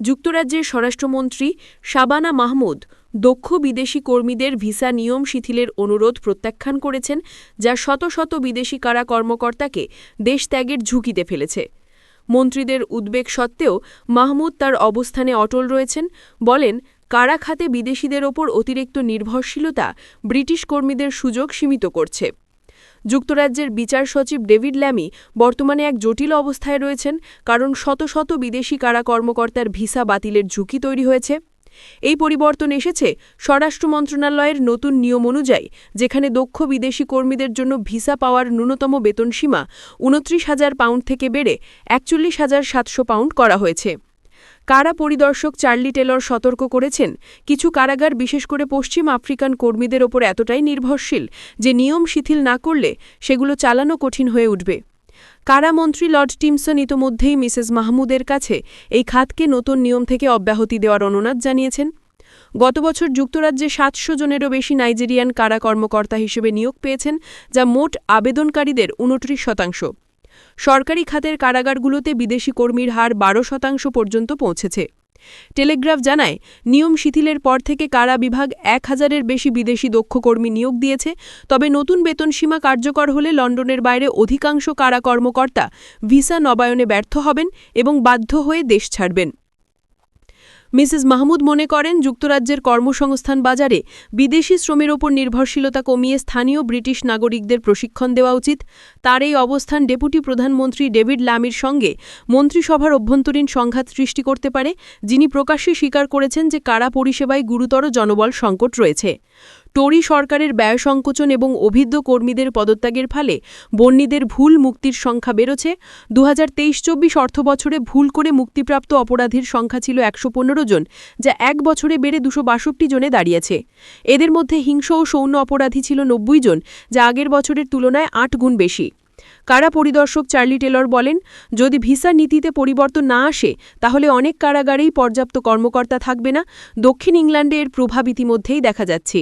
যুক্তরাজ্যের স্বরাষ্ট্রমন্ত্রী শাবানা মাহমুদ দক্ষ বিদেশি কর্মীদের ভিসা নিয়ম শিথিলের অনুরোধ প্রত্যাখ্যান করেছেন, যা শত শত বিদেশি কারা কর্মকর্তাকে দেশ ত্যাগের ঝুঁকিতে ফেলেছে। মন্ত্রীদের উদ্বেগ সত্ত্বেও মাহমুদ তার অবস্থানে অটল রয়েছেন, বলেন, কারা খাতে বিদেশিদের ওপর অতিরিক্ত নির্ভরশীলতা ব্রিটিশ কর্মীদের সুযোগ সীমিত করছে। যুক্তরাজ্যের বিচার সচিব ডেভিড ল্যামি বর্তমানে এক জটিল অবস্থায় রয়েছেন, কারণ শত শত বিদেশি কারা কর্মকর্তার ভিসা বাতিলের ঝুঁকি তৈরি হয়েছে। এই পরিবর্তন এসেছে স্বরাষ্ট্র মন্ত্রণালয়ের নতুন নিয়ম অনুযায়ী, যেখানে দক্ষ বিদেশি কর্মীদের জন্য ভিসা পাওয়ার ন্যূনতম বেতন সীমা উনত্রিশ হাজার পাউন্ড থেকে বেড়ে একচল্লিশ হাজার সাতশো পাউন্ড করা হয়েছে। কারা পরিদর্শক চার্লি টেলর সতর্ক করেছেন? কিছু কারাগার, বিশেষ করে পশ্চিম আফ্রিকান কর্মীদের ওপর এতটাই নির্ভরশীল যে নিয়ম শিথিল না করলে সেগুলো চালানো কঠিন হয়ে উঠবে। কারামন্ত্রী লর্ড টিমসন ইতোমধ্যেই মিসেস মাহমুদের কাছে এই খাতকে নতুন নিয়ম থেকে অব্যাহতি দেওয়ার অনুরোধ জানিয়েছেন। গত বছর যুক্তরাজ্যে সাতশো জনেরও বেশি নাইজেরিয়ান কারা কর্মকর্তা হিসেবে নিয়োগ পেয়েছেন, যা মোট আবেদনকারীদের উনত্রিশ শতাংশ। সরকারি খাতের কারাগারগুলোতে বিদেশি কর্মীর হার বারো শতাংশ পর্যন্ত পৌঁছেছে। টেলিগ্রাফ জানায়, নিয়ম শিথিলের পর থেকে কারা বিভাগ এক হাজারের বেশি বিদেশি দক্ষ কর্মী নিয়োগ দিয়েছে, তবে নতুন বেতন সীমা কার্যকর হলে লন্ডনের বাইরে অধিকাংশ কারা কর্মকর্তা ভিসা নবায়নে ব্যর্থ হবেন এবং বাধ্য হয়ে দেশ ছাড়বেন। মিসেস মাহমুদ মনে করেন যুক্তরাজ্যের কর্মসংস্থান বাজারে বিদেশি শ্রমের ওপর নির্ভরশীলতা কমিয়ে স্থানীয় ব্রিটিশ নাগরিকদের প্রশিক্ষণ দেওয়া উচিত। তার এই অবস্থান ডেপুটি প্রধানমন্ত্রী ডেভিড লামির সঙ্গে মন্ত্রিসভার অভ্যন্তরীণ সংঘাত সৃষ্টি করতে পারে, যিনি প্রকাশ্যে স্বীকার করেছেন যে কারা পরিষেবায় গুরুতর জনবল সংকট রয়েছে। টরি সরকারের ব্যয় সংকোচন এবং অভিজ্ঞ কর্মীদের পদত্যাগের ফলে বন্যীদের ভুল মুক্তির সংখ্যা বেড়েছে। দু হাজার তেইশ চব্বিশ অর্থবছরে ভুল করে মুক্তিপ্রাপ্ত অপরাধীর সংখ্যা ছিল একশো পনেরো জন, যা এক বছরে বেড়ে দুশো জনে দাঁড়িয়েছে। এদের মধ্যে হিংস ও সৌন্য অপরাধী ছিল নব্বই জন, যা আগের বছরের তুলনায় আট গুণ বেশি। কারা পরিদর্শক চার্লি টেলর বলেন, যদি ভিসা নীতিতে পরিবর্তন না আসে, তাহলে অনেক কারাগারেই পর্যাপ্ত কর্মকর্তা থাকবে না। দক্ষিণ ইংল্যান্ডে এর প্রভাব ইতিমধ্যেই দেখা যাচ্ছে।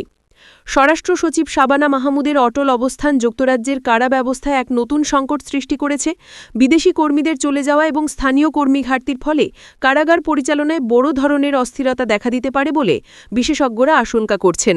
স্বরাষ্ট্র সচিব শাবানা মাহমুদের অটল অবস্থান যুক্তরাজ্যের কারা ব্যবস্থায় এক নতুন সংকট সৃষ্টি করেছে? বিদেশি কর্মীদের চলে যাওয়া এবং স্থানীয় কর্মী ঘাটতির ফলে কারাগার পরিচালনায় বড় ধরনের অস্থিরতা দেখা দিতে পারে বলে বিশেষজ্ঞরা আশঙ্কা করছেন।